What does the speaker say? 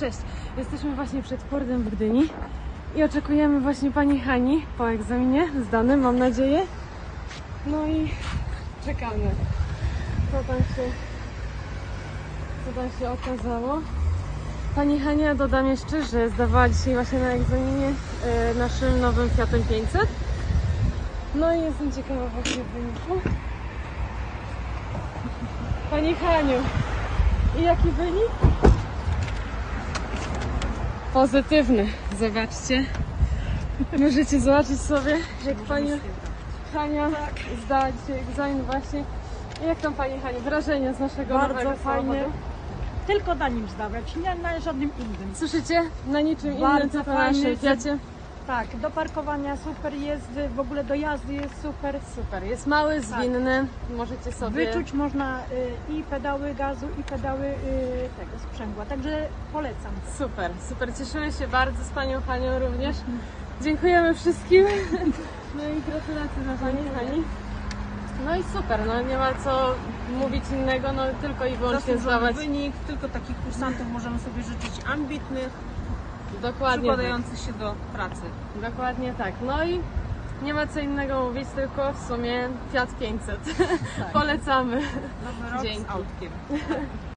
Cześć, jesteśmy właśnie przed portem w Gdyni i oczekujemy właśnie pani Hani po egzaminie zdanym, mam nadzieję. No i czekamy. Co tam się, co tam się okazało? Pani Hania, dodam jeszcze, że zdawała dzisiaj właśnie na egzaminie e, naszym nowym Fiatem 500. No i jestem ciekawa właśnie wyniku. Pani Haniu, i jaki wynik? Pozytywny, zobaczcie. Możecie zobaczyć sobie, jak pani Hania zdała dzisiaj egzamin właśnie. I jak tam pani Hania, wrażenia z naszego Bardzo fajnie. Tylko na nim zdawać, nie na żadnym innym. Słyszycie? Na niczym innym, Bardzo tylko na naszym Fiacie. Tak, do parkowania super jest, w ogóle do jazdy jest super. Super, jest mały, zwinny, możecie sobie... Wyczuć można y, i pedały gazu, i pedały y, tego sprzęgła, także polecam. Super, super, cieszymy się bardzo z panią Hanią również. Dziękujemy wszystkim. No i gratulacje dla pani Hani. No i super, no nie ma co mówić innego, no tylko i wyłącznie Zasłużony wynik, tylko takich kursantów możemy sobie życzyć ambitnych, Dokładnie tak. przykładających się do pracy. Dokładnie tak. No i nie ma co innego mówić, tylko w sumie Fiat 500. Polecamy. Nowy rok Dzięki. z autkiem.